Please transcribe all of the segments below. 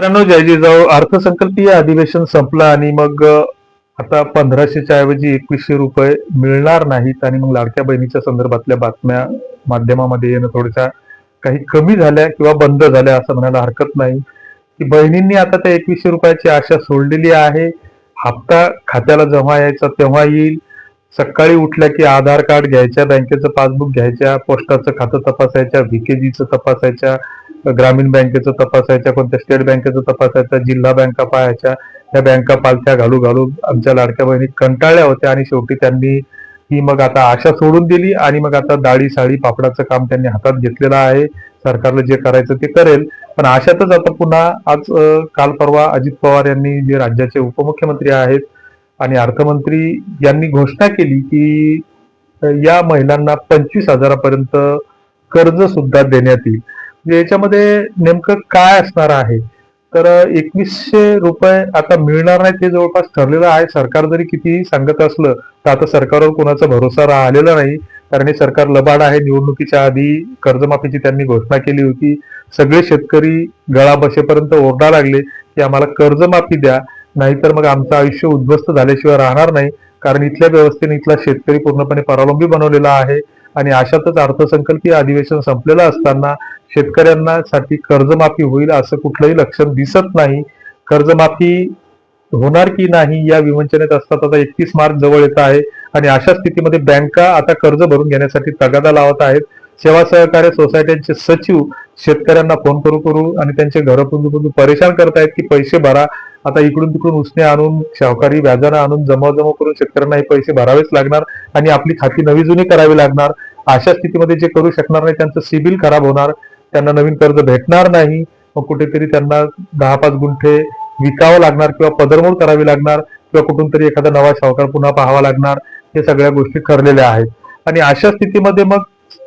मित्रांनो जय जिजाऊ अर्थसंकल्पीय अधिवेशन संपलं आणि मग आता पंधराशेच्या ऐवजी एकवीसशे रुपये मिळणार नाहीत आणि मग लाडक्या बहिणीच्या संदर्भातल्या बातम्या माध्यमामध्ये येणं थोड्याशा काही कमी झाल्या किंवा बंद झाल्या असं म्हणायला हरकत नाही. की बहिणींनी आता त्या एकवीसशे रुपयाची आशा सोडलेली आहे. हप्ता खात्याला जमा यायचा तेव्हा येईल. सकाळी उठल्या की आधार कार्ड घ्यायच्या बँकेचं पासबुक घ्यायच्या पोस्टाचं खातं तपासायच्या व्हीकेजीचं तपासायच्या ग्रामीण बँकेचं तपासायच्या कोणत्या स्टेट बँकेचं तपासायच्या जिल्हा बँका पाहायच्या या बँका पालथ्या घालू घालू आमच्या लाडक्या बहिणी कंटाळल्या होत्या आणि शेवटी त्यांनी ही मग आता आशा सोडून दिली आणि मग आता दाढी साडी पापडाचं काम त्यांनी हातात घेतलेलं आहे. सरकारला जे करायचं ते करेल. पण अशातच आता पुन्हा आज काल परवा अजित पवार यांनी जे राज्याचे उपमुख्यमंत्री आहेत आणि अर्थमंत्री यांनी घोषणा केली की या महिलांना पंचवीस हजारापर्यंत कर्ज सुद्धा देण्यात येईल. म्हणजे याच्यामध्ये नेमकं काय असणार आहे? तर एकवीसशे रुपये आता मिळणार नाहीत हे जवळपास ठरलेलं आहे. सरकार जरी कितीही सांगत असलं तर आता सरकारवर कोणाचा भरोसा राहिलेला नाही. कारण हे सरकार लबाड आहे. निवडणुकीच्या आधी कर्जमाफीची त्यांनी घोषणा केली होती. सगळे शेतकरी गळा बसेपर्यंत ओरडा लागले की आम्हाला कर्जमाफी द्या. नाहीतर मग आमचं आयुष्य उद्ध्वस्त झाल्याशिवाय राहणार नाही. कारण इथल्या व्यवस्थेने इथला शेतकरी पूर्णपणे परावलंबी बनवलेला आहे. आणि अशातच अर्थसंकल्पीय अधिवेशन संपलेलं असताना शेतकऱ्यांना साठी कर्जमाफी होईल असं कुठलंही लक्षण दिसत नाही. कर्जमाफी होणार की नाही या विवंचनेत असतात आता एकतीस मार्च जवळ येत आहे आणि अशा स्थितीमध्ये बँका आता कर्ज भरून घेण्यासाठी तगादा लावत आहेत. सेवा सहकार्य सोसायट्यांचे सचिव शेतकऱ्यांना फोन करू करू आणि त्यांचे घर पुंजू पुंजू परेशान करतायत की पैसे भरा. आता इकडून तिकडून उसने आणून शाहकारी व्याजानं आणून जमा जमा करून शेतकऱ्यांना हे पैसे भरावेच लागणार आणि आपली खाती नवी जुनी करावी लागणार. अशा स्थितीमध्ये जे करू शकणार नाही त्यांचं सिबिल खराब होणार. त्यांना नवीन कर्ज भेटणार नाही मग कुठेतरी त्यांना दहा पाच गुंठे विकावं लागणार किंवा पदरमोड करावी लागणार किंवा कुठून तरी एखादा नवा सावकार पुन्हा पाहावा लागणार हे सगळ्या गोष्टी ठरलेल्या आहेत. आणि अशा स्थितीमध्ये मग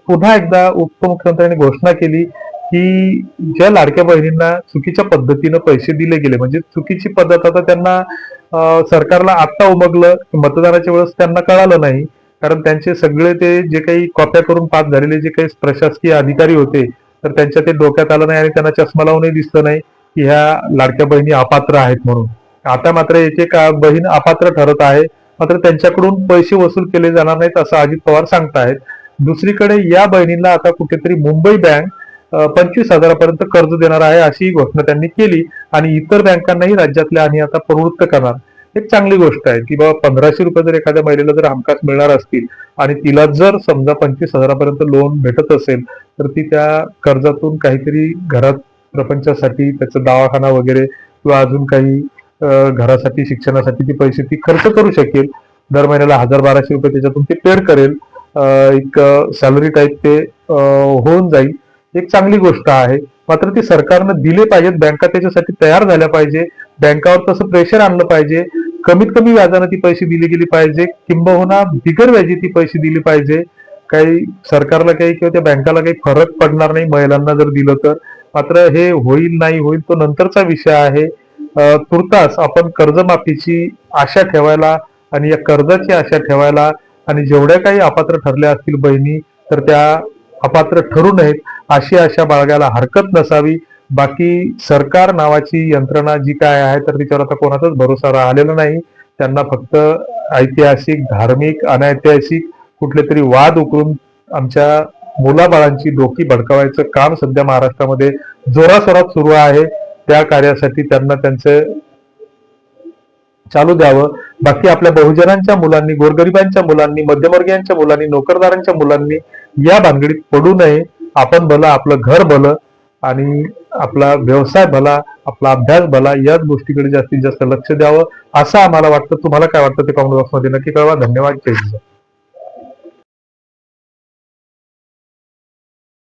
पुन्हा एकदा उपमुख्यमंत्र्यांनी घोषणा केली की ज्या लाडक्या बहिणींना चुकीच्या पद्धतीनं पैसे दिले गेले म्हणजे चुकीची पद्धत आता त्यांना सरकारला आत्ता उमगलं मतदानाच्या वेळेस त्यांना कळालं नाही. कारण त्यांचे सगळे ते जे काही कॉप्या करून पास झालेले जे काही प्रशासकीय अधिकारी होते तर त्यांच्या ते डोक्यात आलं नाही आणि त्यांना चष्मा लावूनही दिसलं नाही की ह्या लाडक्या बहिणी अपात्र आहेत म्हणून. आता मात्र एक एक बहीण अपात्र ठरत आहे. मात्र त्यांच्याकडून पैसे वसूल केले जाणार नाहीत असं अजित पवार सांगतायत दुसरीकडे या बहिणींना आता कुठेतरी मुंबई बँक पंचवीस हजारापर्यंत कर्ज देणार आहे अशी घोषणा त्यांनी केली आणि इतर बँकांनाही राज्यातल्या आणि आता प्रवृत्त करणार. एक चांगली गोष्ट आहे की बाबा पंधराशे रुपये जर एखाद्या महिलेला जर हमखास मिळणार असतील आणि तिला जर समजा पंचवीस हजारापर्यंत लोन भेटत असेल तर ती त्या कर्जातून काहीतरी घरात प्रपंचासाठी त्याचा दवाखाना वगैरे किंवा अजून काही घरासाठी शिक्षणासाठी ती पैसे ती खर्च करू शकेल दर महिन्याला हजार बाराशे रुपये त्याच्यातून ती पेड करेल एक सॅलरी टाईप ते होऊन जाईल. एक चांगली गोष्ट आहे. मात्र ती सरकारनं दिले पाहिजेत बँका त्याच्यासाठी तयार झाल्या पाहिजे. बँकावर तसं प्रेशर आणलं पाहिजे. कमीत कमी व्याजानं ती पैसे दिली गेली पाहिजे किंबहुना बिगर व्याजी ती पैसे दिली पाहिजे. काही सरकारला काही किंवा त्या बँकाला काही फरक पडणार नाही महिलांना जर दिलं तर. मात्र हे होईल नाही होईल तो नंतरचा विषय आहे. तुर्तास आपण कर्जमाफीची आशा ठेवायला आणि या कर्जाची आशा ठेवायला आणि जेवढ्या काही अपात्र ठरल्या असतील बहिणी तर त्या अपात्र ठरू नयेत अशी आशा बाळगायला हरकत नसावी. बाकी सरकार नावाची यंत्रणा जी काय आहे तर तिच्यावर आता कोणाचाच भरोसा राहिलेला नाही. त्यांना फक्त ऐतिहासिक धार्मिक अनैतिहासिक कुठले तरी वाद उकरून आमच्या मुलाबाळांची डोकी भडकावायचं काम सध्या महाराष्ट्रामध्ये जोरासोरात सुरू आहे. त्या कार्यासाठी त्यांना त्यांचे चालू द्यावं. बाकी आपल्या बहुजनांच्या मुलांनी गोरगरिबांच्या मुलांनी मध्यमवर्गीयांच्या मुलांनी नोकरदारांच्या मुलांनी या भानगडीत पडू नये. आपण भलं आपलं घर भलं आणि आपला व्यवसाय भला आपला अभ्यास भला याच गोष्टीकडे जास्तीत जास्त लक्ष द्यावं असं आम्हाला वाटतं. तुम्हाला काय वाटतं ते कॉमेंट बॉक्समध्ये नक्की कळवा. धन्यवाद. जय